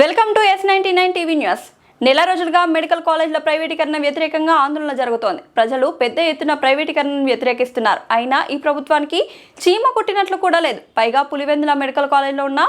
Welcome to S ninety nine TV news. నెల రోజులుగా medical కాలేజీల ప్రైవేటీకరణ వ్యతిరేకంగా ఆందోళన జరుగుతోంది. ప్రజలు పెద్ద ఎత్తున ప్రైవేటీకరణను వ్యతిరేకిస్తున్నారు. అయినా ఈ ప్రభుత్వానికి చీమ కుట్టినట్లు కూడా లేదు. పైగా పులివెందుల మెడికల్ కాలేజీలో ఉన్న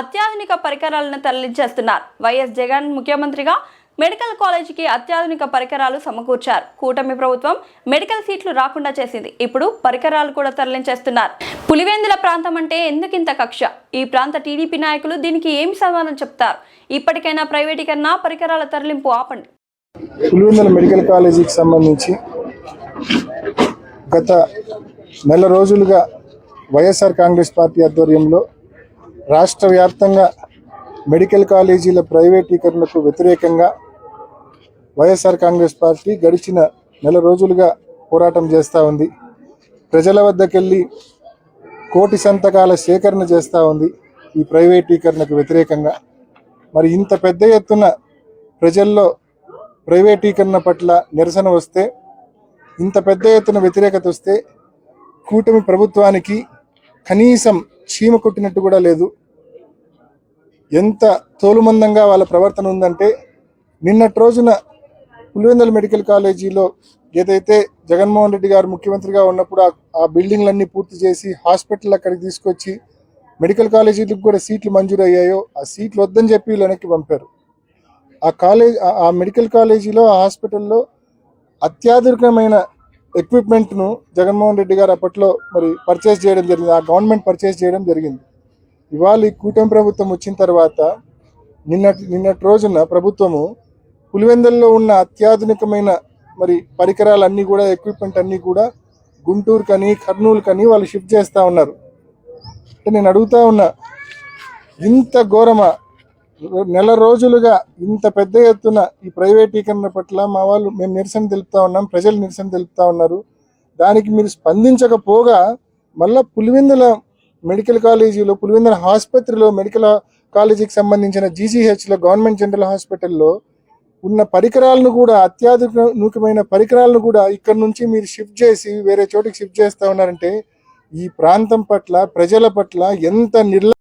అత్యాధునిక పరికరాలను తరలించేస్తున్నారు. వైఎస్ జగన్ ముఖ్యమంత్రిగా మెడికల్ కాలేజీకి అత్యాధునిక పరికరాలు సమకూర్చారు. కూటమి ప్రభుత్వం మెడికల్ సీట్లు రాకుండా చేసింది. ఇప్పుడు పరికరాలు కూడా తరలించేస్తున్నారు. పులివెందుల ప్రాంతం అంటే ఎందుకింత కక్ష? ఈ ప్రాంత టీడీపీ నాయకులు దీనికి ఏమి సమాధానం చెప్తారు? ఇప్పటికైనా ప్రైవేటీకరణ పరికరాల తరలింపు ఆపండి. పులివెందుల మెడికల్ కాలేజీకి సంబంధించి గత నెల రోజులుగా వైఎస్ఆర్ కాంగ్రెస్ పార్టీ ఆధ్వర్యంలో రాష్ట్ర వ్యాప్తంగా మెడికల్ కాలేజీల ప్రైవేటీకరణకు వ్యతిరేకంగా వైఎస్ఆర్ కాంగ్రెస్ పార్టీ గడిచిన నెల రోజులుగా పోరాటం చేస్తూ ఉంది. ప్రజల వద్దకెళ్ళి కోటి సంతకాల సేకరణ చేస్తూ ఉంది ఈ ప్రైవేటీకరణకు వ్యతిరేకంగా. మరి ఇంత పెద్ద ఎత్తున ప్రజల్లో ప్రైవేటీకరణ పట్ల నిరసన వస్తే ఇంత పెద్ద ఎత్తున వ్యతిరేకత వస్తే కూటమి ప్రభుత్వానికి కనీసం చీమ కొట్టినట్టు కూడా లేదు. ఎంత తోలుమందంగా వాళ్ళ ప్రవర్తన ఉందంటే నిన్నటి రోజున పులివెందుల మెడికల్ కాలేజీలో ఏదైతే జగన్మోహన్ రెడ్డి గారు ముఖ్యమంత్రిగా ఉన్నప్పుడు ఆ- బిల్డింగ్లన్నీ పూర్తి చేసి హాస్పిటల్ అక్కడికి తీసుకొచ్చి మెడికల్ కాలేజీలకు కూడా సీట్లు మంజూరు అయ్యాయో ఆ సీట్లు వద్దని చెప్పి వెనక్కి పంపారు. ఆ కాలేజ్ ఆ- ఆ మెడికల్ కాలేజీలో ఆ హాస్పిటల్లో అత్యాధునికమైన ఎక్విప్మెంట్ను జగన్మోహన్ రెడ్డి గారు అప్పట్లో మరి పర్చేస్ చేయడం జరిగింది. ఆ గవర్నమెంట్ పర్చేస్ చేయడం జరిగింది. ఇవాళ ఈ కూటమి ప్రభుత్వం వచ్చిన తర్వాత నిన్నటి నిన్నటి రోజున ప్రభుత్వము పులివెందుల్లో ఉన్న అత్యాధునికమైన మరి పరికరాలన్నీ కూడా ఎక్విప్మెంట్ అన్నీ కూడా గుంటూరు కానీ కర్నూలు కానీ వాళ్ళు షిఫ్ట్ చేస్తూ ఉన్నారు. అంటే నేను అడుగుతా ఉన్నా ఇంత ఘోరమా నెల రోజులుగా ఇంత పెద్ద ఎత్తున ఈ ప్రైవేటీకరణ పట్ల మా వాళ్ళు మేము నిరసన తెలుపుతా ఉన్నాం ప్రజలు నిరసన తెలుపుతా ఉన్నారు. దానికి మీరు స్పందించకపోగా మళ్ళా పులివెందుల మెడికల్ కాలేజీలో పులివెందుల ఆసుపత్రిలో మెడికల్ కాలేజీకి సంబంధించిన జీజీహెచ్లో గవర్నమెంట్ జనరల్ హాస్పిటల్లో ఉన్న పరికరాలను కూడా అత్యాధునికమైన పరికరాలను కూడా ఇక్కడ నుంచి మీరు షిఫ్ట్ చేసి వేరే చోటికి షిఫ్ట్ చేస్తా ఉన్నారంటే ఈ ప్రాంతం పట్ల ప్రజల పట్ల ఎంత నిర్ల